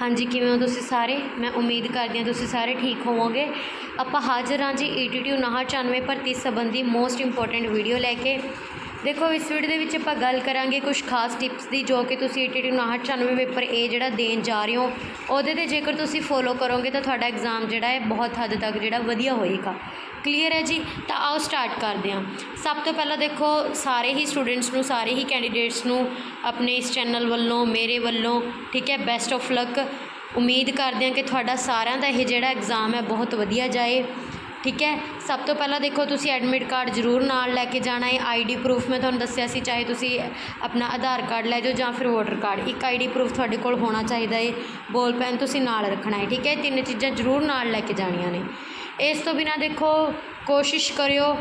ਹਾਂਜੀ, ਕਿਵੇਂ ਹੋ ਤੁਸੀਂ ਸਾਰੇ? ਮੈਂ ਉਮੀਦ ਕਰਦੀ ਹਾਂ ਤੁਸੀਂ ਸਾਰੇ ਠੀਕ ਹੋਵੋਗੇ। ਆਪਾਂ ਹਾਜ਼ਰ ਹਾਂ ਜੀ ਈਟੀਟੀ 994 ਭਰਤੀ ਸੰਬੰਧੀ ਮੋਸਟ ਇੰਪੋਰਟੈਂਟ ਵੀਡੀਓ ਲੈ ਕੇ। ਦੇਖੋ, ਇਸ ਵੀਡੀਓ ਦੇ ਵਿੱਚ ਆਪਾਂ ਗੱਲ ਕਰਾਂਗੇ ਕੁਝ ਖਾਸ ਟਿਪਸ ਦੀ, ਜੋ ਕਿ ਤੁਸੀਂ ਈਟੀਟੀ 994 ਪੇਪਰ ਏ ਜਿਹੜਾ ਦੇਣ ਜਾ ਰਹੇ ਹੋ, ਉਹਦੇ ਤੇ ਜੇਕਰ ਤੁਸੀਂ ਫੋਲੋ ਕਰੋਗੇ ਤਾਂ ਤੁਹਾਡਾ ਐਗਜ਼ਾਮ ਜਿਹੜਾ ਹੈ ਬਹੁਤ ਹੱਦ ਤੱਕ ਜਿਹੜਾ ਵਧੀਆ ਹੋਏਗਾ। ਕਲੀਅਰ ਹੈ ਜੀ, ਤਾਂ ਆਓ ਸਟਾਰਟ ਕਰਦੇ ਹਾਂ। ਸਭ ਤੋਂ ਪਹਿਲਾਂ ਦੇਖੋ, ਸਾਰੇ ਹੀ ਸਟੂਡੈਂਟਸ ਨੂੰ, ਸਾਰੇ ਹੀ ਕੈਂਡੀਡੇਟਸ ਨੂੰ ਆਪਣੇ ਇਸ ਚੈਨਲ ਵੱਲੋਂ, ਮੇਰੇ ਵੱਲੋਂ, ਠੀਕ ਹੈ ਬੈਸਟ ਆਫ ਲੱਕ ਉਮੀਦ ਕਰਦੇ ਹਾਂ ਕਿ ਤੁਹਾਡਾ ਸਾਰਿਆਂ ਦਾ ਇਹ ਜਿਹੜਾ ਐਗਜ਼ਾਮ ਹੈ, ਬਹੁਤ ਵਧੀਆ ਜਾਏ। ਠੀਕ ਹੈ, ਸਭ ਤੋਂ ਪਹਿਲਾਂ ਦੇਖੋ, ਤੁਸੀਂ ਐਡਮਿਟ ਕਾਰਡ ਜ਼ਰੂਰ ਨਾਲ ਲੈ ਕੇ ਜਾਣਾ ਹੈ। ਆਈਡੀ ਪ੍ਰੂਫ ਮੈਂ ਤੁਹਾਨੂੰ ਦੱਸਿਆ ਸੀ, ਚਾਹੇ ਤੁਸੀਂ ਆਪਣਾ ਆਧਾਰ ਕਾਰਡ ਲੈ ਜਾਓ ਜਾਂ ਫਿਰ ਵੋਟਰ ਕਾਰਡ ਇੱਕ ਆਈਡੀ ਪ੍ਰੂਫ ਤੁਹਾਡੇ ਕੋਲ ਹੋਣਾ ਚਾਹੀਦਾ ਹੈ। ਬੋਲ ਪੈਨ ਤੁਸੀਂ ਨਾਲ ਰੱਖਣਾ ਹੈ, ਠੀਕ ਹੈ ਇਹ ਤਿੰਨ ਚੀਜ਼ਾਂ ਜ਼ਰੂਰ ਨਾਲ ਲੈ ਕੇ ਜਾਣੀਆਂ ਨੇ। ਇਸ ਤੋਂ ਬਿਨਾ ਦੇਖੋ, ਕੋਸ਼ਿਸ਼ ਕਰਿਓ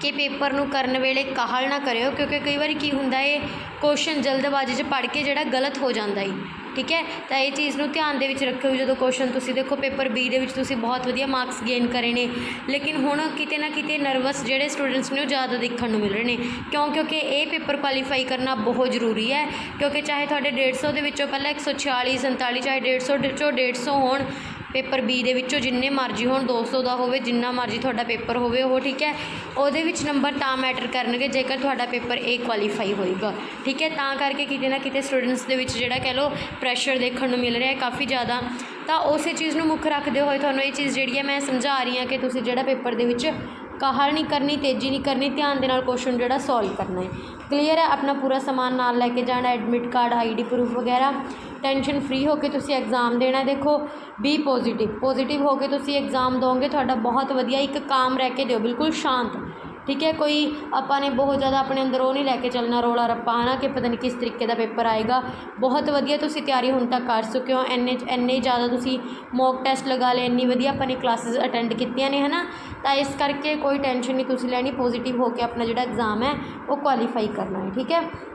ਕਿ ਪੇਪਰ ਨੂੰ ਕਰਨ ਵੇਲੇ ਕਾਹਲ ਨਾ ਕਰਿਓ, ਕਿਉਂਕਿ ਕਈ ਵਾਰੀ ਕੀ ਹੁੰਦਾ ਹੈ ਕੁਐਸਚਨ ਜਲਦਬਾਜ਼ੀ 'ਚ ਪੜ੍ਹ ਕੇ ਜਿਹੜਾ ਗਲਤ ਹੋ ਜਾਂਦਾ ਏ ਠੀਕ ਹੈ? ਤਾਂ ਇਹ ਚੀਜ਼ ਨੂੰ ਧਿਆਨ ਦੇ ਵਿੱਚ ਰੱਖਿਓ, ਜਦੋਂ ਕੁਐਸਚਨ ਤੁਸੀਂ ਦੇਖੋ, ਪੇਪਰ ਬੀ ਦੇ ਵਿੱਚ ਤੁਸੀਂ ਬਹੁਤ ਵਧੀਆ ਮਾਰਕਸ ਗੇਨ ਕਰੇ ਨੇ, ਲੇਕਿਨ ਹੁਣ ਕਿਤੇ ਨਾ ਕਿਤੇ ਨਰਵਸ ਜਿਹੜੇ ਸਟੂਡੈਂਟਸ ਨੇ ਉਹ ਜ਼ਿਆਦਾ ਦੇਖਣ ਨੂੰ ਮਿਲ ਰਹੇ ਨੇ, ਕਿਉਂ? ਕਿਉਂਕਿ ਇਹ ਪੇਪਰ ਕੁਆਲੀਫਾਈ ਕਰਨਾ ਬਹੁਤ ਜ਼ਰੂਰੀ ਹੈ, ਕਿਉਂਕਿ ਚਾਹੇ ਤੁਹਾਡੇ 150 ਦੇ ਵਿੱਚੋਂ ਪਹਿਲਾਂ 146 47 ਚਾਹੇ 150 ਚੋਂ ਵਿੱਚੋਂ 150 ਹੋਣ ਪੇਪਰ ਬੀ ਦੇ ਵਿੱਚੋਂ ਜਿੰਨੇ ਮਰਜ਼ੀ ਹੋਣ 200 ਦਾ ਹੋਵੇ, ਜਿੰਨਾ ਮਰਜ਼ੀ ਤੁਹਾਡਾ ਪੇਪਰ ਹੋਵੇ, ਉਹ ਠੀਕ ਹੈ। ਉਹਦੇ ਵਿੱਚ ਨੰਬਰ ਤਾਂ ਮੈਟਰ ਕਰਨਗੇ ਜੇਕਰ ਤੁਹਾਡਾ ਪੇਪਰ ਏ ਕੁਆਲੀਫਾਈ ਹੋਏਗਾ। ਠੀਕ ਹੈ, ਤਾਂ ਕਰਕੇ ਕਿਤੇ ਨਾ ਕਿਤੇ ਸਟੂਡੈਂਟਸ ਦੇ ਵਿੱਚ ਜਿਹੜਾ ਕਹਿ ਲਓ ਪ੍ਰੈਸ਼ਰ ਦੇਖਣ ਨੂੰ ਮਿਲ ਰਿਹਾ ਹੈ ਕਾਫੀ ਜ਼ਿਆਦਾ। ਤਾਂ ਉਸੇ ਚੀਜ਼ ਨੂੰ ਮੁੱਖ ਰੱਖਦੇ ਹੋਏ ਤੁਹਾਨੂੰ ਇਹ ਚੀਜ਼ ਜਿਹੜੀ ਹੈ ਮੈਂ ਸਮਝਾ ਰਹੀ ਹਾਂ ਕਿ ਤੁਸੀਂ ਜਿਹੜਾ ਪੇਪਰ ਦੇ ਵਿੱਚ ਕਾਹਲ ਨਹੀਂ ਕਰਨੀ, ਤੇਜ਼ੀ ਨਹੀਂ ਕਰਨੀ, ਧਿਆਨ ਦੇ ਨਾਲ ਕੁਐਸਚਨ ਜਿਹੜਾ ਸੋਲਵ ਕਰਨਾ ਹੈ। ਕਲੀਅਰ ਹੈ, ਆਪਣਾ ਪੂਰਾ ਸਮਾਨ ਨਾਲ ਲੈ ਕੇ ਜਾਣਾ ਐਡਮਿਟ ਕਾਰਡ ਆਈਡੀ ਪ੍ਰੂਫ ਵਗੈਰਾ। ਟੈਨਸ਼ਨ ਫ੍ਰੀ ਹੋ ਕੇ ਤੁਸੀਂ ਐਗਜ਼ਾਮ ਦੇਣਾ ਦੇਖੋ ਬੀ ਪੋਜ਼ਿਟਿਵ ਪੋਜ਼ਿਟਿਵ ਹੋ ਕੇ ਤੁਸੀਂ ਐਗਜ਼ਾਮ ਦੋਗੇ ਤੁਹਾਡਾ ਬਹੁਤ ਵਧੀਆ ਇੱਕ ਕਾਮ ਰਹਿ ਕੇ ਦਿਓ, ਬਿਲਕੁਲ ਸ਼ਾਂਤ। ਠੀਕ ਹੈ, ਕੋਈ ਆਪਾਂ ਨੇ ਬਹੁਤ ਜ਼ਿਆਦਾ ਆਪਣੇ ਅੰਦਰ ਉਹ ਨਹੀਂ ਲੈ ਕੇ ਚੱਲਣਾ ਰੋਲਾ ਰੱਪਾ, ਹਨਾ, ਕਿ ਪਤਾ ਨਹੀਂ ਕਿਸ ਤਰੀਕੇ ਦਾ ਪੇਪਰ ਆਏਗਾ। ਬਹੁਤ ਵਧੀਆ ਤੁਸੀਂ ਤਿਆਰੀ ਹੁਣ ਤੱਕ ਕਰ ਚੁੱਕੇ ਹੋ, ਇੰਨੇ ਇੰਨੇ ਜ਼ਿਆਦਾ ਤੁਸੀਂ ਮੌਕ ਟੈਸਟ ਲਗਾ ਲਏ, ਇੰਨੀ ਵਧੀਆ ਆਪਾਂ ਨੇ ਕਲਾਸਿਸ ਅਟੈਂਡ ਕੀਤੀਆਂ ਨੇ, ਹਨਾ। ਤਾਂ ਇਸ ਕਰਕੇ ਕੋਈ ਟੈਨਸ਼ਨ ਨਹੀਂ, ਤੁਸੀਂ ਲੈਣੀ ਪੋਜ਼ਿਟਿਵ ਹੋ ਕੇ ਆਪਣਾ ਜਿਹੜਾ ਐਗਜ਼ਾਮ ਹੈ, ਉਹ ਕੁਆਲੀਫਾਈ ਕਰਨਾ ਹੈ, ਠੀਕ ਹੈ।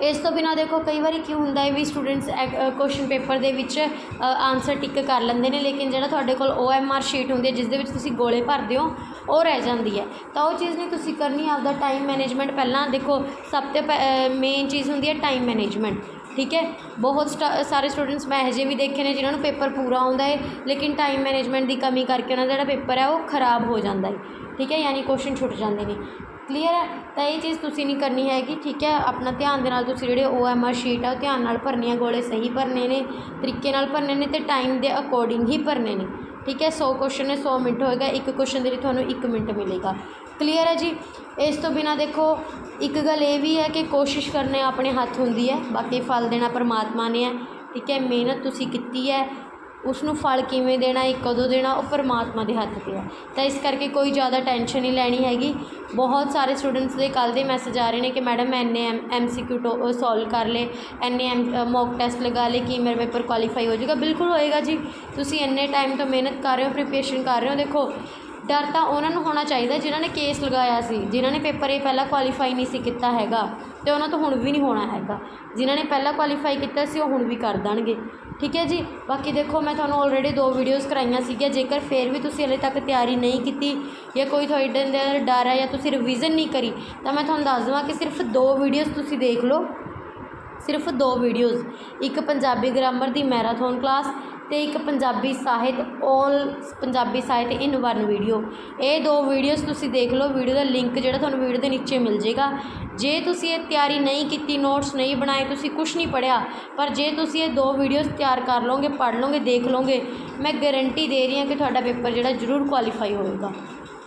ਇਸ ਤੋਂ ਬਿਨਾਂ ਦੇਖੋ, ਕਈ ਵਾਰੀ ਕੀ ਹੁੰਦਾ ਹੈ ਵੀ ਸਟੂਡੈਂਟਸ ਕੁਐਸਚਨ ਪੇਪਰ ਦੇ ਵਿੱਚ ਆਨਸਰ ਟਿੱਕ ਕਰ ਲੈਂਦੇ ਨੇ, ਲੇਕਿਨ ਜਿਹੜਾ ਤੁਹਾਡੇ ਕੋਲ ਓ ਐੱਮ ਆਰ ਸ਼ੀਟ ਹੁੰਦੀ ਹੈ, ਜਿਸ ਦੇ ਵਿੱਚ ਤੁਸੀਂ ਗੋਲੇ ਭਰਦੇ ਹੋ, ਉਹ ਰਹਿ ਜਾਂਦੀ ਹੈ। ਤਾਂ ਉਹ ਚੀਜ਼ ਨਹੀਂ ਤੁਸੀਂ ਕਰਨੀ, ਆਪਦਾ ਟਾਈਮ ਮੈਨੇਜਮੈਂਟ ਪਹਿਲਾਂ ਦੇਖੋ, ਸਭ ਤੋਂ ਮੇਨ ਚੀਜ਼ ਹੁੰਦੀ ਹੈ ਟਾਈਮ ਮੈਨੇਜਮੈਂਟ ਠੀਕ ਹੈ? ਬਹੁਤ ਸਟਾ- ਸਾਰੇ ਸਟੂਡੈਂਟਸ ਮੈਂ ਇਹੋ ਜਿਹੇ ਵੀ ਦੇਖੇ ਨੇ ਜਿਨ੍ਹਾਂ ਨੂੰ ਪੇਪਰ ਪੂਰਾ ਆਉਂਦਾ ਹੈ, ਲੇਕਿਨ ਟਾਈਮ ਮੈਨੇਜਮੈਂਟ ਦੀ ਕਮੀ ਕਰਕੇ ਉਹਨਾਂ ਦਾ ਜਿਹੜਾ ਪੇਪਰ ਹੈ, ਉਹ ਖਰਾਬ ਹੋ ਜਾਂਦਾ ਹੈ, ਠੀਕ ਹੈ? ਯਾਨੀ ਕੁਐਸਚਨ ਛੁੱਟ ਜਾਂਦੇ ਨੇ। ਕਲੀਅਰ ਹੈ, ਤਾਂ ਇਹ ਚੀਜ਼ ਤੁਸੀਂ ਨਹੀਂ ਕਰਨੀ ਹੈਗੀ, ਠੀਕ ਹੈ? ਆਪਣਾ ਧਿਆਨ ਦੇ ਨਾਲ ਤੁਸੀਂ ਜਿਹੜੇ ਓ ਐੱਮ ਆਰ ਸ਼ੀਟ ਆ, ਉਹ ਧਿਆਨ ਨਾਲ ਭਰਨੀ ਹੈ ਗੋਲੇ ਸਹੀ ਭਰਨੇ ਨੇ, ਤਰੀਕੇ ਨਾਲ ਭਰਨੇ ਨੇ ਅਤੇ ਟਾਈਮ ਦੇ ਅਕੋਰਡਿੰਗ ਹੀ ਭਰਨੇ ਨੇ, ਠੀਕ ਹੈ? 100 ਕੁਐਸਚਨ ਨੇ 100 ਮਿੰਟ ਹੋਏਗਾ, ਇੱਕ ਕੁਐਸਚਨ ਦੇ ਲਈ ਤੁਹਾਨੂੰ 1 ਮਿੰਟ ਮਿਲੇਗਾ। ਕਲੀਅਰ ਹੈ ਜੀ? ਇਸ ਤੋਂ ਬਿਨਾ ਦੇਖੋ, ਇੱਕ ਗੱਲ ਇਹ ਵੀ ਹੈ ਕਿ ਕੋਸ਼ਿਸ਼ ਕਰਨੇ ਆਪਣੇ ਹੱਥ ਹੁੰਦੀ ਹੈ, ਬਾਕੀ ਫਲ ਦੇਣਾ ਪਰਮਾਤਮਾ ਨੇ ਹੈ, ਠੀਕ ਹੈ? ਮਿਹਨਤ ਤੁਸੀਂ ਕੀਤੀ ਹੈ ਉਸਨੂੰ ਫਲ ਕਿਵੇਂ ਦੇਣਾ ਹੈ ਕਦੋਂ ਦੇਣਾ, ਉਹ ਪਰਮਾਤਮਾ ਦੇ ਹੱਥ 'ਤੇ ਹੈ। ਤਾਂ ਇਸ ਕਰਕੇ ਕੋਈ ਜ਼ਿਆਦਾ ਟੈਨਸ਼ਨ ਨਹੀਂ ਲੈਣੀ ਹੈਗੀ। ਬਹੁਤ ਸਾਰੇ ਸਟੂਡੈਂਟਸ ਦੇ ਕੱਲ੍ਹ ਦੇ ਮੈਸੇਜ ਆ ਰਹੇ ਨੇ ਕਿ ਮੈਡਮ ਮੈਂ ਇੰਨੇ M M C Q solve ਕਰ ਲਏ, ਇੰਨੇ ਐਮ ਮੋਕ ਟੈਸਟ ਲਗਾ ਲਏ ਕੀ ਮੇਰਾ ਪੇਪਰ ਕੁਆਲੀਫਾਈ ਹੋ ਜਾਵੇਗਾ ਬਿਲਕੁਲ ਹੋਏਗਾ ਜੀ। ਤੁਸੀਂ ਇੰਨੇ ਟਾਈਮ ਤੋਂ ਮਿਹਨਤ ਕਰ ਰਹੇ ਹੋ ਪ੍ਰੀਪਰੇਸ਼ਨ ਕਰ ਰਹੇ ਹੋ, ਦੇਖੋ, ਡਰ ਤਾਂ ਉਹਨਾਂ ਨੂੰ ਹੋਣਾ ਚਾਹੀਦਾ ਜਿਨ੍ਹਾਂ ਨੇ ਕੇਸ ਲਗਾਇਆ ਸੀ, ਜਿਨ੍ਹਾਂ ਨੇ ਪੇਪਰ ਇਹ ਪਹਿਲਾਂ ਕੁਆਲੀਫਾਈ ਨਹੀਂ ਸੀ ਕੀਤਾ ਹੈਗਾ ਤੇ ਉਹਨਾਂ ਤੋਂ ਹੁਣ ਵੀ ਨਹੀਂ ਹੋਣਾ ਹੈਗਾ। ਜਿਨ੍ਹਾਂ ਨੇ ਪਹਿਲਾਂ ਕੁਆਲੀਫਾਈ ਕੀਤਾ ਸੀ, ਉਹ ਹੁਣ ਵੀ ਕਰ ਦੇਣਗੇ। ਠੀਕ ਹੈ ਜੀ? ਬਾਕੀ ਦੇਖੋ, ਮੈਂ ਤੁਹਾਨੂੰ ਆਲਰੇਡੀ ਦੋ ਵੀਡੀਓਜ਼ ਕਰਾਈਆਂ ਸੀਗੀਆਂ। ਜੇਕਰ ਫੇਰ ਵੀ ਤੁਸੀਂ ਹਲੇ ਤੱਕ ਤਿਆਰੀ ਨਹੀਂ ਕੀਤੀ ਜਾਂ ਕੋਈ ਤੁਹਾਡੇ ਅੰਦਰ ਡਰ ਹੈ ਜਾਂ ਤੁਸੀਂ ਰਿਵੀਜ਼ਨ ਨਹੀਂ ਕਰੀ, ਤਾਂ ਮੈਂ ਤੁਹਾਨੂੰ ਦੱਸ ਦੇਵਾਂ ਕਿ ਸਿਰਫ ਦੋ ਵੀਡੀਓਜ਼ ਤੁਸੀਂ ਦੇਖ ਲਓ। ਸਿਰਫ ਦੋ ਵੀਡੀਓਜ਼ ਇੱਕ ਪੰਜਾਬੀ ਗ੍ਰਾਮਰ ਦੀ ਮੈਰਾਥਨ ਕਲਾਸ ਅਤੇ ਇੱਕ ਪੰਜਾਬੀ ਸਾਹਿਤ 올 ਪੰਜਾਬੀ ਸਾਹਿਤ ਇਨ ਵਨ ਵੀਡੀਓ ਇਹ ਦੋ ਵੀਡੀਓਜ਼ ਤੁਸੀਂ ਦੇਖ ਲਓ ਵੀਡੀਓ ਦਾ ਲਿੰਕ ਜਿਹੜਾ ਤੁਹਾਨੂੰ ਵੀਡੀਓ ਦੇ ਨੀਚੇ ਮਿਲ ਜੇਗਾ ਜੇ ਤੁਸੀਂ ਇਹ ਤਿਆਰੀ ਨਹੀਂ ਕੀਤੀ ਨੋਟਸ ਨਹੀਂ ਬਣਾਏ, ਤੁਸੀਂ ਕੁਝ ਨਹੀਂ ਪੜ੍ਹਿਆ, ਪਰ ਜੇ ਤੁਸੀਂ ਇਹ ਦੋ ਵੀਡੀਓਜ਼ ਤਿਆਰ ਕਰ ਲਓਗੇ, ਪੜ੍ਹ ਲਓਗੇ, ਦੇਖ ਲਓਗੇ, ਮੈਂ ਗਾਰੰਟੀ ਦੇ ਰਹੀ ਹਾਂ ਕਿ ਤੁਹਾਡਾ ਪੇਪਰ ਜਿਹੜਾ ਜ਼ਰੂਰ ਕੁਆਲੀਫਾਈ ਹੋਵੇਗਾ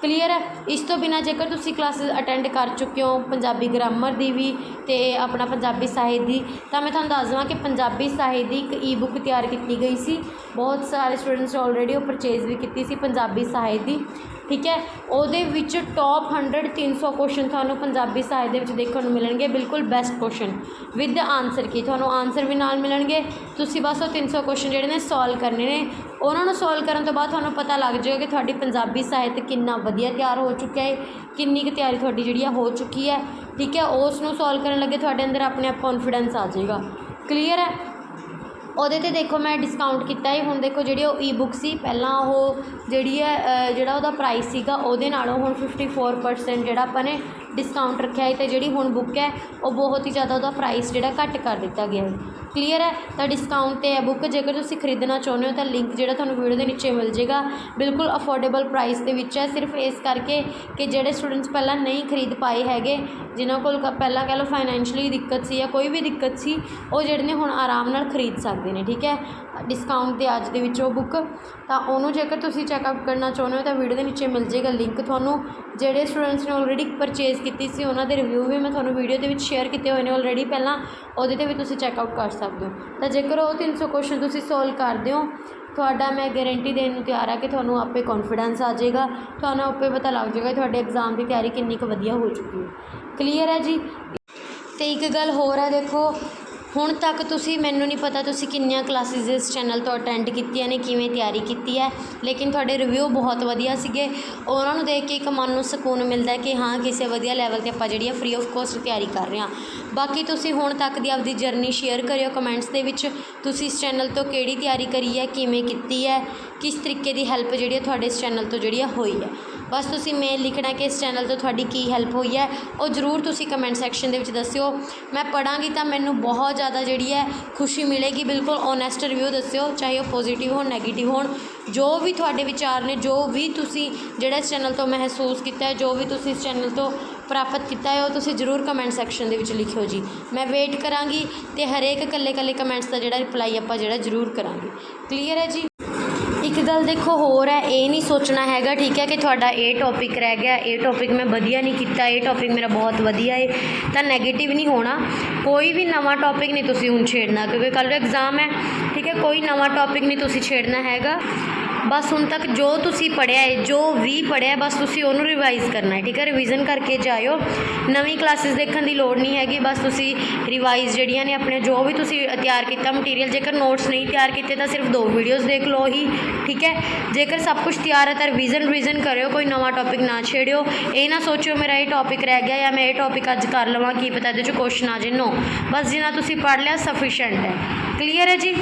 ਕਲੀਅਰ ਹੈ? ਇਸ ਤੋਂ ਬਿਨਾਂ ਜੇਕਰ ਤੁਸੀਂ ਕਲਾਸਿਸ ਅਟੈਂਡ ਕਰ ਚੁੱਕੇ ਹੋ ਪੰਜਾਬੀ ਗ੍ਰਾਮਰ ਦੀ ਵੀ ਅਤੇ ਆਪਣਾ ਪੰਜਾਬੀ ਸਾਹਿਤ ਦੀ, ਤਾਂ ਮੈਂ ਤੁਹਾਨੂੰ ਦੱਸ ਦੇਵਾਂ ਕਿ ਪੰਜਾਬੀ ਸਾਹਿਤ ਦੀ ਇੱਕ ਈ-ਬੁੱਕ ਤਿਆਰ ਕੀਤੀ ਗਈ ਸੀ। ਬਹੁਤ ਸਾਰੇ ਸਟੂਡੈਂਟਸ ਆਲਰੇਡੀ ਉਹ ਪਰਚੇਜ਼ ਵੀ ਕੀਤੀ ਸੀ ਪੰਜਾਬੀ ਸਾਹਿਤ ਦੀ। ਠੀਕ ਹੈ? ਉਹਦੇ ਵਿੱਚ ਟੌਪ 100 300 ਕੁਐਸਚਨ ਤੁਹਾਨੂੰ ਪੰਜਾਬੀ ਸਾਹਿਤ ਦੇ ਵਿੱਚ ਦੇਖਣ ਨੂੰ ਮਿਲਣਗੇ। ਬਿਲਕੁਲ ਬੈਸਟ ਕੁਐਸਚਨ ਵਿਦ ਆਨਸਰ ਕੀ? ਤੁਹਾਨੂੰ ਆਨਸਰ ਵੀ ਨਾਲ ਮਿਲਣਗੇ। ਤੁਸੀਂ ਬਸ ਉਹ 300 ਕੁਐਸਚਨ ਜਿਹੜੇ ਨੇ ਸੋਲਵ ਕਰਨੇ ਨੇ। ਉਹਨਾਂ ਨੂੰ ਸੋਲਵ ਕਰਨ ਤੋਂ ਬਾਅਦ ਤੁਹਾਨੂੰ ਪਤਾ ਲੱਗ ਜਾਏਗਾ ਕਿ ਤੁਹਾਡੀ ਪੰਜਾਬੀ ਸਾਹਿਤ ਕਿੰਨਾ ਵਧੀਆ ਤਿਆਰ ਹੋ ਚੁੱਕਿਆ ਹੈ। ਕਿੰਨੀ ਕੁ ਤਿਆਰੀ ਤੁਹਾਡੀ ਜਿਹੜੀ ਆ ਹੋ ਚੁੱਕੀ ਹੈ। ਠੀਕ ਹੈ? ਉਸ ਨੂੰ ਸੋਲਵ ਕਰਨ ਲੱਗੇ ਤੁਹਾਡੇ ਅੰਦਰ ਆਪਣੇ ਆਪ ਕੌਨਫੀਡੈਂਸ ਆ ਜਾਏਗਾ। ਕਲੀਅਰ ਹੈ? ਉਹਦੇ ਤੇ ਦੇਖੋ ਮੈਂ ਡਿਸਕਾਊਂਟ ਕੀਤਾ ਹੈ ਹੁਣ ਦੇਖੋ ਜਿਹੜੀ ਉਹ ਈ-ਬੁੱਕ ਸੀ, ਪਹਿਲਾਂ ਉਹ ਜਿਹੜੀ ਹੈ ਜਿਹੜਾ ਉਹਦਾ ਪ੍ਰਾਈਸ ਸੀਗਾ, ਉਹਦੇ ਨਾਲੋਂ ਹੁਣ 54% ਜਿਹੜਾ ਆਪਾਂ ਨੇ ਡਿਸਕਾਊਂਟ ਰੱਖਿਆ ਹੈ ਅਤੇ ਜਿਹੜੀ ਹੁਣ ਬੁੱਕ ਹੈ, ਉਹ ਬਹੁਤ ਹੀ ਜ਼ਿਆਦਾ ਉਹਦਾ ਪ੍ਰਾਈਸ ਜਿਹੜਾ ਘੱਟ ਕਰ ਦਿੱਤਾ ਗਿਆ ਹੈ। ਕਲੀਅਰ ਹੈ? ਤਾਂ ਡਿਸਕਾਊਂਟ ਤੇ ਹੈ ਬੁੱਕ ਜੇਕਰ ਤੁਸੀਂ ਖਰੀਦਣਾ ਚਾਹੁੰਦੇ ਹੋ ਤਾਂ ਲਿੰਕ ਜਿਹੜਾ ਤੁਹਾਨੂੰ ਵੀਡੀਓ ਦੇ ਨੀਚੇ ਮਿਲ ਜਾਏਗਾ। ਬਿਲਕੁਲ ਅਫੋਰਡੇਬਲ ਪ੍ਰਾਈਸ ਦੇ ਵਿੱਚ ਹੈ। ਸਿਰਫ ਇਸ ਕਰਕੇ ਕਿ ਜਿਹੜੇ ਸਟੂਡੈਂਟਸ ਪਹਿਲਾਂ ਨਹੀਂ ਖਰੀਦ ਪਾਏ ਹੈਗੇ, ਜਿਨ੍ਹਾਂ ਕੋਲ ਪਹਿਲਾਂ ਕਹਿ ਲਓ ਫਾਈਨੈਂਸ਼ਲੀ ਦਿੱਕਤ ਸੀ ਜਾਂ ਕੋਈ ਵੀ ਦਿੱਕਤ ਸੀ, ਉਹ ਜਿਹੜੇ ਨੇ ਹੁਣ ਆਰਾਮ ਨਾਲ ਖਰੀਦ ਸਕਦੇ ਨੇ, ਠੀਕ ਹੈ? ਡਿਸਕਾਊਂਟ ਤੇ ਅੱਜ ਦੇ ਵਿੱਚ ਉਹ ਬੁੱਕ ਤਾਂ ਉਹਨੂੰ ਜੇਕਰ ਤੁਸੀਂ ਚੈੱਕਅਪ ਕਰਨਾ ਚਾਹੁੰਦੇ ਹੋ ਤਾਂ ਵੀਡੀਓ ਦੇ ਨੀਚੇ ਮਿਲ ਜਾਏਗਾ ਲਿੰਕ ਤੁਹਾਨੂੰ। ਜਿਹੜੇ ਸਟੂਡੈਂਟਸ ਨੇ ਆਲਰੇਡੀ ਪਰਚੇਜ਼ ਕੀਤੀ ਸੀ, ਉਹਨਾਂ ਦੇ ਰਿਵਿਊ ਵੀ ਮੈਂ ਤੁਹਾਨੂੰ ਵੀਡੀਓ ਦੇ ਵਿੱਚ ਸ਼ੇਅਰ ਕੀਤੇ ਹੋਏ ਨੇ ਆਲਰੇਡੀ ਪਹਿਲਾਂ ਉਹਦੇ ਤੇ ਵੀ ਤੁਸੀਂ ਚੈੱਕ ਆਊਟ ਕਰ ਸਕਦੇ ਹੋ। ਤਾਂ ਜੇਕਰ ਉਹ 300 ਕੁਐਸਚਨ ਤੁਸੀਂ ਸੋਲਵ ਕਰਦੇ ਹੋ, ਤੁਹਾਡਾ ਮੈਂ ਗਾਰੰਟੀ ਦੇਣ ਨੂੰ ਤਿਆਰ ਆ ਕਿ ਤੁਹਾਨੂੰ ਆਪੇ ਕੌਨਫੀਡੈਂਸ ਆ ਜਾਏਗਾ। ਤੁਹਾਨੂੰ ਆਪੇ ਪਤਾ ਲੱਗ ਜਾਏਗਾ ਤੁਹਾਡੇ ਐਗਜ਼ਾਮ ਦੀ ਤਿਆਰੀ ਕਿੰਨੀ ਕੁ ਵਧੀਆ ਹੋ ਚੁੱਕੀ ਹੈ। ਕਲੀਅਰ ਹੈ ਜੀ? ਤੇ ਇੱਕ ਗੱਲ ਹੋਰ ਹੈ, ਦੇਖੋ ਹੁਣ ਤੱਕ ਤੁਸੀਂ, ਮੈਨੂੰ ਨਹੀਂ ਪਤਾ ਤੁਸੀਂ ਕਿੰਨੀਆਂ ਕਲਾਸਿਸ ਇਸ ਚੈਨਲ ਤੋਂ ਅਟੈਂਡ ਕੀਤੀਆਂ ਨੇ, ਕਿਵੇਂ ਤਿਆਰੀ ਕੀਤੀ ਹੈ, ਲੇਕਿਨ ਤੁਹਾਡੇ ਰਿਵਿਊ ਬਹੁਤ ਵਧੀਆ ਸੀਗੇ। ਉਹਨਾਂ ਨੂੰ ਦੇਖ ਕੇ ਇੱਕ ਮਨ ਨੂੰ ਸਕੂਨ ਮਿਲਦਾ ਹੈ ਕਿ ਹਾਂ, ਕਿਸੇ ਵਧੀਆ ਲੈਵਲ ਤੇ ਆਪਾਂ ਜਿਹੜੀ ਆ ਫ੍ਰੀ ਆਫ ਕੋਸਟ ਤਿਆਰੀ ਕਰ ਰਹੇ ਹਾਂ। ਬਾਕੀ ਤੁਸੀਂ ਹੁਣ ਤੱਕ ਦੀ ਆਪਦੀ ਜਰਨੀ ਸ਼ੇਅਰ ਕਰਿਓ ਕਮੈਂਟਸ ਦੇ ਵਿੱਚ, ਤੁਸੀਂ ਇਸ ਚੈਨਲ ਤੋਂ ਕਿਹੜੀ ਤਿਆਰੀ ਕਰੀ ਹੈ, ਕਿਵੇਂ ਕੀਤੀ ਹੈ, ਕਿਸ ਤਰੀਕੇ ਦੀ ਹੈਲਪ ਜਿਹੜੀ ਹੈ ਤੁਹਾਡੇ ਇਸ ਚੈਨਲ ਤੋਂ ਜਿਹੜੀ ਆ ਹੋਈ ਹੈ। ਬਸ ਤੁਸੀਂ ਮੇਲ ਲਿਖਣਾ ਕਿ ਇਸ ਚੈਨਲ ਤੋਂ ਤੁਹਾਡੀ ਕੀ ਹੈਲਪ ਹੋਈ ਹੈ, ਉਹ ਜ਼ਰੂਰ ਤੁਸੀਂ ਕਮੈਂਟ ਸੈਕਸ਼ਨ ਦੇ ਵਿੱਚ ਦੱਸਿਓ। ਮੈਂ ਪੜਾਂਗੀ ਤਾਂ ਮੈਨੂੰ ਬਹੁਤ ਜ਼ਿਆਦਾ ਜਿਹੜੀ ਹੈ ਖੁਸ਼ੀ ਮਿਲੇਗੀ, ਬਿਲਕੁਲ ਓਨੈਸਟ ਰਿਵਿਊ ਦੱਸਿਓ, ਚਾਹੇ ਉਹ ਪੋਜ਼ਿਟਿਵ ਹੋਣ ਨੈਗੇਟਿਵ ਹੋਣ। ਜੋ ਵੀ ਤੁਹਾਡੇ ਵਿਚਾਰ ਨੇ, ਜੋ ਵੀ ਤੁਸੀਂ ਜਿਹੜਾ ਇਸ ਚੈਨਲ ਤੋਂ ਮਹਿਸੂਸ ਕੀਤਾ ਹੈ, ਜੋ ਵੀ ਤੁਸੀਂ ਇਸ ਚੈਨਲ ਤੋਂ ਪ੍ਰਾਪਤ ਕੀਤਾ ਹੈ, ਉਹ ਤੁਸੀਂ ਜ਼ਰੂਰ ਕਮੈਂਟ ਸੈਕਸ਼ਨ ਦੇ ਵਿੱਚ ਲਿਖਿਓ ਜੀ। ਮੈਂ ਵੇਟ ਕਰਾਂਗੀ ਤੇ ਹਰੇਕ ਇਕੱਲੇ ਇਕੱਲੇ ਕਮੈਂਟਸ ਦਾ ਜਿਹੜਾ ਰਿਪਲਾਈ ਆਪਾਂ ਜਿਹੜਾ ਜ਼ਰੂਰ ਕਰਾਂਗੇ। ਕਲੀਅਰ ਹੈ ਜੀ? ਗੱਲ ਦੇਖੋ, ਹੋਰ ਹੈ, ਇਹ ਨਹੀਂ ਸੋਚਣਾ ਹੈਗਾ, ਠੀਕ ਹੈ ਕਿ ਤੁਹਾਡਾ ਇਹ ਟੌਪਿਕ ਰਹਿ ਗਿਆ, ਇਹ ਟੌਪਿਕ ਮੈਂ ਵਧੀਆ ਨਹੀਂ ਕੀਤਾ, ਇਹ ਟੌਪਿਕ ਮੇਰਾ ਬਹੁਤ ਵਧੀਆ ਹੈ ਤਾਂ ਨੈਗੇਟਿਵ ਨਹੀਂ ਹੋਣਾ। ਕੋਈ ਵੀ ਨਵਾਂ ਟੌਪਿਕ ਨਹੀਂ ਤੁਸੀਂ ਹੁਣ ਛੇੜਨਾ, ਕਿਉਂਕਿ ਕੱਲ੍ਹ ਐਗਜ਼ਾਮ ਹੈ, ਠੀਕ ਹੈ, ਕੋਈ ਨਵਾਂ ਟੌਪਿਕ ਨਹੀਂ ਤੁਸੀਂ ਛੇੜਨਾ ਹੈਗਾ। ਬਸ ਹੁਣ ਤੱਕ ਜੋ ਤੁਸੀਂ ਪੜ੍ਹਿਆ ਹੈ, ਜੋ ਵੀ ਪੜ੍ਹਿਆ ਬਸ ਤੁਸੀਂ ਉਹਨੂੰ ਰਿਵਾਈਜ਼ ਕਰਨਾ ਹੈ, ਠੀਕ ਹੈ? ਰਿਵੀਜ਼ਨ ਕਰਕੇ ਜਾਇਓ। ਨਵੀਂ ਕਲਾਸਿਸ ਦੇਖਣ ਦੀ ਲੋੜ ਨਹੀਂ ਹੈਗੀ, ਬਸ ਤੁਸੀਂ ਰਿਵਾਈਜ਼ ਜਿਹੜੀਆਂ ਨੇ ਆਪਣੇ ਜੋ ਵੀ ਤੁਸੀਂ ਤਿਆਰ ਕੀਤਾ ਮਟੀਰੀਅਲ ਜੇਕਰ ਨੋਟਸ ਨਹੀਂ ਤਿਆਰ ਕੀਤੇ ਤਾਂ ਸਿਰਫ ਦੋ ਵੀਡੀਓਜ਼ ਦੇਖ ਲਓ ਹੀ ਠੀਕ ਹੈ? ਜੇਕਰ ਸਭ ਕੁਝ ਤਿਆਰ ਹੈ ਤਾਂ ਰਿਵੀਜ਼ਨ ਰਿਵੀਜ਼ਨ ਕਰਿਓ, ਕੋਈ ਨਵਾਂ ਟੌਪਿਕ ਨਾ ਛੇੜਿਓ। ਇਹ ਨਾ ਸੋਚਿਓ ਮੇਰਾ ਇਹ ਟੌਪਿਕ ਰਹਿ ਗਿਆ ਜਾਂ ਮੈਂ ਇਹ ਟੌਪਿਕ ਅੱਜ ਕਰ ਲਵਾਂ, ਕੀ ਪਤਾ ਇਹਦੇ 'ਚ ਕੁਐਸਚਨ ਆ ਜੇ ਨੋ ਬਸ ਜਿੰਨਾ ਤੁਸੀਂ ਪੜ੍ਹ ਲਿਆ ਸਫੀਸ਼ੀਐਂਟ ਹੈ। ਕਲੀਅਰ ਹੈ ਜੀ?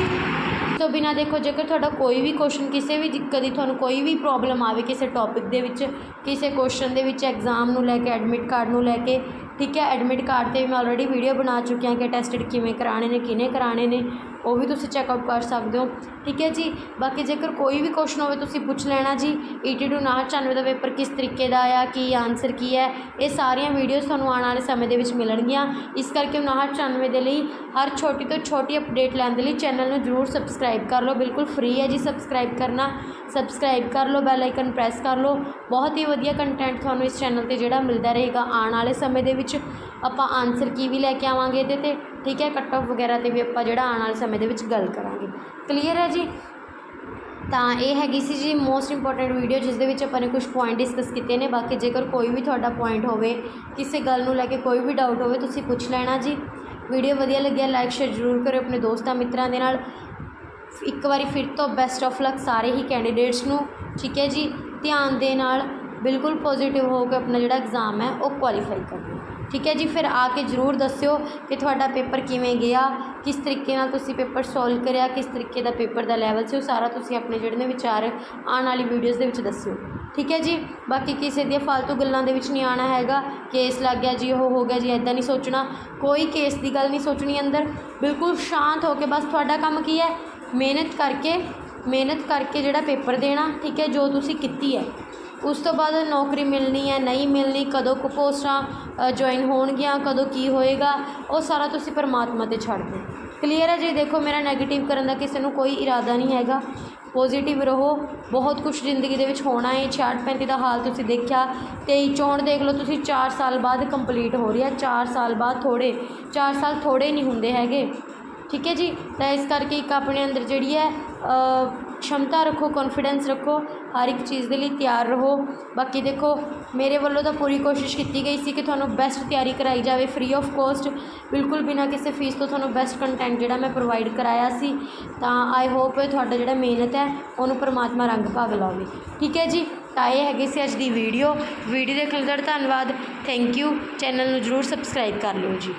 ਇਸ ਤੋਂ ਬਿਨਾਂ ਦੇਖੋ, ਜੇਕਰ ਤੁਹਾਡਾ ਕੋਈ ਵੀ ਕੁਐਸਚਨ ਕਿਸੇ ਵੀ ਦਿੱਕਤ ਦੀ ਤੁਹਾਨੂੰ ਕੋਈ ਵੀ ਪ੍ਰੋਬਲਮ ਆਵੇ ਕਿਸੇ ਟੌਪਿਕ ਦੇ ਵਿੱਚ, ਕਿਸੇ ਕੁਐਸਚਨ ਦੇ ਵਿੱਚ ਐਗਜ਼ਾਮ ਨੂੰ ਲੈ ਕੇ ਐਡਮਿਟ ਕਾਰਡ ਨੂੰ ਲੈ ਕੇ ਠੀਕ ਹੈ ਐਡਮਿਟ ਕਾਰਡ ਤੇ ਮੈਂ ਆਲਰੇਡੀ ਵੀਡੀਓ ਬਣਾ ਚੁੱਕੀ ਹਾਂ ਕਿ ਟੈਸਟਡ ਕਿਵੇਂ ਕਰਾਉਣੇ ਨੇ, ਕਿਹਨੇ ਕਰਾਉਣੇ ਨੇ, ਉਹ ਵੀ ਤੁਸੀਂ ਚੈੱਕਆਊਟ ਕਰ ਸਕਦੇ ਹੋ। ਠੀਕ ਹੈ ਜੀ, ਬਾਕੀ ਜੇਕਰ ਕੋਈ ਵੀ ਕੁਐਸਚਨ ਹੋਵੇ ਤੁਸੀਂ ਪੁੱਛ ਲੈਣਾ ਜੀ E ਈਟੀ ਟੂ ਨਾਹਠ ਦਾ ਪੇਪਰ ਕਿਸ ਤਰੀਕੇ ਦਾ ਆ, ਕੀ ਆਨਸਰ ਕੀ ਹੈ, ਇਹ ਸਾਰੀਆਂ ਵੀਡੀਓਜ਼ ਤੁਹਾਨੂੰ ਆਉਣ ਵਾਲੇ ਸਮੇਂ ਦੇ ਵਿੱਚ ਮਿਲਣਗੀਆਂ। ਇਸ ਕਰਕੇ ਨਾਹਠ ਦੇ ਲਈ, ਹਰ ਛੋਟੀ ਤੋਂ ਛੋਟੀ ਅਪਡੇਟ ਲੈਣ ਦੇ ਲਈ ਚੈਨਲ ਨੂੰ ਜ਼ਰੂਰ ਸਬਸਕ੍ਰਾਈਬ ਕਰ ਲਓ। ਬਿਲਕੁਲ ਫ੍ਰੀ ਹੈ ਜੀ ਸਬਸਕ੍ਰਾਈਬ ਕਰਨਾ। ਸਬਸਕ੍ਰਾਈਬ ਕਰ ਲਓ ਬੈਲ ਆਈਕਨ ਪ੍ਰੈਸ ਕਰ ਲਓ। ਬਹੁਤ ਹੀ ਵਧੀਆ ਕੰਟੈਂਟ ਤੁਹਾਨੂੰ ਇਸ ਚੈਨਲ ਤੇ ਜਿਹੜਾ ਮਿਲਦਾ ਰਹੇਗਾ ਆਉਣ ਵਾਲੇ ਸਮੇਂ ਦੇ ਵਿੱਚ। ਆਪਾਂ ਆਨਸਰ ਕੀ ਵੀ ਲੈ ਕੇ ਆਵਾਂਗੇ ਇਹਦੇ ਤੇ, ਠੀਕ ਹੈ? ਕੱਟ ਆਫ ਵਗੈਰਾ ਤੇ ਵੀ ਆਪਾਂ ਜਿਹੜਾ ਆਉਣ ਵਾਲੇ ਸਮੇਂ ਦੇ ਵਿੱਚ ਗੱਲ ਕਰਾਂਗੇ। ਕਲੀਅਰ ਹੈ ਜੀ? ਤਾਂ ਇਹ ਹੈਗੀ ਸੀ ਜੀ ਮੋਸਟ ਇੰਪੋਰਟੈਂਟ ਵੀਡੀਓ ਜਿਸ ਦੇ ਵਿੱਚ ਆਪਾਂ ਨੇ ਕੁਝ ਪੁਆਇੰਟ ਡਿਸਕਸ ਕੀਤੇ ਨੇ। ਬਾਕੀ ਜੇਕਰ ਕੋਈ ਵੀ ਤੁਹਾਡਾ ਪੁਆਇੰਟ ਹੋਵੇ, ਕਿਸੇ ਗੱਲ ਨੂੰ ਲੈ ਕੇ ਕੋਈ ਵੀ ਡਾਊਟ ਹੋਵੇ, ਤੁਸੀਂ ਪੁੱਛ ਲੈਣਾ ਜੀ। ਵੀਡੀਓ ਵਧੀਆ ਲੱਗਿਆ ਲਾਈਕ ਸ਼ੇਅਰ ਜ਼ਰੂਰ ਕਰਿਓ ਆਪਣੇ ਦੋਸਤਾਂ ਮਿੱਤਰਾਂ ਦੇ ਨਾਲ। ਇੱਕ ਵਾਰੀ ਫਿਰ ਤੋਂ ਬੈਸਟ ਆਫ ਲੱਕ ਸਾਰੇ ਹੀ ਕੈਂਡੀਡੇਟਸ ਨੂੰ, ਠੀਕ ਹੈ ਜੀ? ਧਿਆਨ ਦੇ ਨਾਲ ਬਿਲਕੁਲ ਪੋਜ਼ਿਟਿਵ ਹੋ ਕੇ ਆਪਣਾ ਜਿਹੜਾ ਐਗਜ਼ਾਮ ਹੈ, ਉਹ ਕੁਆਲੀਫਾਈ ਕਰਨਾ ਠੀਕ ਹੈ ਜੀ, ਫਿਰ ਆ ਕੇ ਜ਼ਰੂਰ ਦੱਸਿਓ ਕਿ ਤੁਹਾਡਾ ਪੇਪਰ ਕਿਵੇਂ ਗਿਆ, ਕਿਸ ਤਰੀਕੇ ਨਾਲ ਤੁਸੀਂ ਪੇਪਰ ਸੋਲਵ ਕਰਿਆ, ਕਿਸ ਤਰੀਕੇ ਦਾ ਪੇਪਰ ਦਾ ਲੈਵਲ ਸੀ, ਉਹ ਸਾਰਾ ਤੁਸੀਂ ਆਪਣੇ ਜਿਹੜੇ ਨੇ ਵਿਚਾਰ ਆਉਣ ਵਾਲੀ ਵੀਡੀਓਜ਼ ਦੇ ਵਿੱਚ ਦੱਸਿਓ। ਠੀਕ ਹੈ ਜੀ, ਬਾਕੀ ਕਿਸੇ ਦੀਆਂ ਫालतू ਗੱਲਾਂ ਦੇ ਵਿੱਚ ਨਹੀਂ ਆਣਾ ਹੈਗਾ ਕੇਸ ਲੱਗ ਗਿਆ ਜੀ, ਉਹ ਹੋ ਗਿਆ ਜੀ ਐਦਾਂ ਨਹੀਂ ਸੋਚਣਾ, ਕੋਈ ਕੇਸ ਦੀ ਗੱਲ ਨਹੀਂ ਸੋਚਣੀ ਅੰਦਰ। ਬਿਲਕੁਲ ਸ਼ਾਂਤ ਹੋ ਕੇ ਬਸ ਤੁਹਾਡਾ ਕੰਮ ਕੀ ਹੈ? ਮਿਹਨਤ ਕਰਕੇ ਮਿਹਨਤ ਕਰਕੇ ਜਿਹੜਾ ਪੇਪਰ ਦੇਣਾ, ਠੀਕ ਹੈ, ਜੋ ਤੁਸੀਂ ਕੀਤੀ ਹੈ। ਉਸ ਤੋਂ ਬਾਅਦ ਨੌਕਰੀ ਮਿਲਣੀ ਹੈ, ਨਹੀਂ ਮਿਲਣੀ, ਕਦੋਂ ਕੁ ਪੋਸਟਾਂ ਜੁਆਇਨ ਹੋਣਗੀਆਂ, ਕਦੋਂ ਕੀ ਹੋਏਗਾ, ਉਹ ਸਾਰਾ ਤੁਸੀਂ ਪਰਮਾਤਮਾ ਤੇ ਛੱਡ ਦਿਓ। ਕਲੀਅਰ ਹੈ ਜੀ? ਦੇਖੋ, ਮੇਰਾ ਨੈਗੇਟਿਵ ਕਰਨ ਦਾ ਕਿਸੇ ਨੂੰ ਕੋਈ ਇਰਾਦਾ ਨਹੀਂ ਹੈਗਾ। ਪੋਜ਼ਿਟਿਵ ਰਹੋ, ਬਹੁਤ ਕੁਝ ਜ਼ਿੰਦਗੀ ਦੇ ਵਿੱਚ ਹੋਣਾ ਹੈ। 66 35 ਦਾ ਹਾਲ ਤੁਸੀਂ ਦੇਖਿਆ 23 ਚੋਣ ਦੇਖ ਲਓ, ਤੁਸੀਂ 4 ਸਾਲ ਬਾਅਦ ਕੰਪਲੀਟ ਹੋ ਰਹੀ ਹੈ 4 ਸਾਲ ਬਾਅਦ ਥੋੜੇ 4 ਸਾਲ ਥੋੜੇ ਨਹੀਂ ਹੁੰਦੇ ਹੈਗੇ। ਠੀਕ ਹੈ ਜੀ? ਤਾਂ ਇਸ ਕਰਕੇ ਇੱਕ ਆਪਣੇ ਅੰਦਰ ਜਿਹੜੀ ਹੈ ਸ਼ਮਤਾ ਰੱਖੋ ਕੌਨਫੀਡੈਂਸ ਰੱਖੋ, ਹਰ ਇੱਕ ਚੀਜ਼ ਦੇ ਲਈ ਤਿਆਰ ਰਹੋ। ਬਾਕੀ ਦੇਖੋ, ਮੇਰੇ ਵੱਲੋਂ ਤਾਂ ਪੂਰੀ ਕੋਸ਼ਿਸ਼ ਕੀਤੀ ਗਈ ਸੀ ਕਿ ਤੁਹਾਨੂੰ ਬੈਸਟ ਤਿਆਰੀ ਕਰਾਈ ਜਾਵੇ ਫ੍ਰੀ ਆਫ ਕੋਸਟ ਬਿਲਕੁਲ ਬਿਨਾਂ ਕਿਸੇ ਫੀਸ ਤੋਂ ਤੁਹਾਨੂੰ ਬੈਸਟ ਕੰਟੈਂਟ ਜਿਹੜਾ ਮੈਂ ਪ੍ਰੋਵਾਈਡ ਕਰਾਇਆ ਸੀ। ਤਾਂ ਆਈ ਹੋਪ ਤੁਹਾਡਾ ਜਿਹੜਾ ਮਿਹਨਤ ਹੈ, ਉਹਨੂੰ ਪਰਮਾਤਮਾ ਰੰਗ ਭਾਗ ਲਾਵੇ। ਠੀਕ ਹੈ ਜੀ? ਤਾਂ ਇਹ ਹੈਗੀ ਸੀ ਅੱਜ ਦੀ ਵੀਡੀਓ ਵੀਡੀਓ ਦੇਖਣ ਲਈ ਤੁਹਾਡਾ ਧੰਨਵਾਦ। ਥੈਂਕ ਯੂ ਚੈਨਲ ਨੂੰ ਜਰੂਰ ਸਬਸਕ੍ਰਾਈਬ ਕਰ ਲਿਓ ਜੀ।